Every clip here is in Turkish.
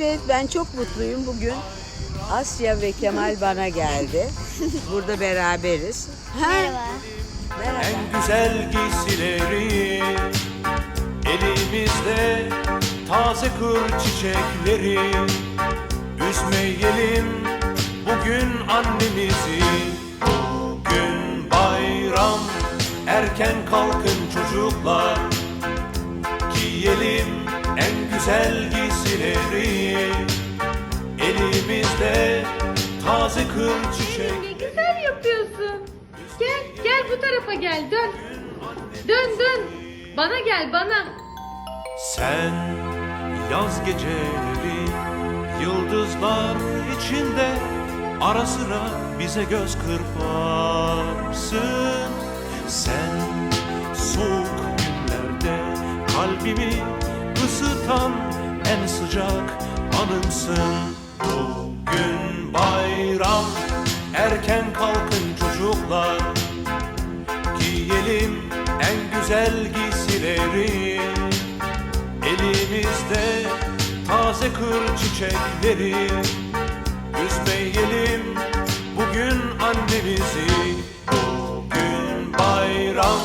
Evet ben çok mutluyum bugün. Asya ve Kemal bana geldi. Burada beraberiz. Ha? Merhaba. Merhaba. En güzel giysileri Elimizde taze kır çiçekleri Üzmeyelim bugün annemizi Bugün bayram Erken kalkın çocuklar Giyelim en güzel giysileri Elimizde taze kır çiçekleri Ne güzel yapıyorsun. Gel, gel bu tarafa gel. Dön. Dön, dön. Bana gel, bana. Sen yaz geceleri yıldızlar içinde ara sıra bize göz kırparsın. Sen soğuk günlerde kalbimi ısıtan en sıcak anımsın. Bugün bayram erken kalkın çocuklar. Giyelim en güzel giysileri. Elimizde taze kır çiçekleri. Üzmeyelim bugün annemizi. Bugün bayram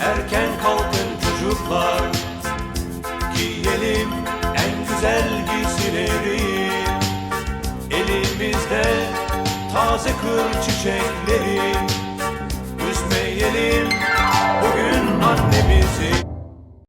erken kalkın çocuklar giysileri Elimizde taze kır çiçekleri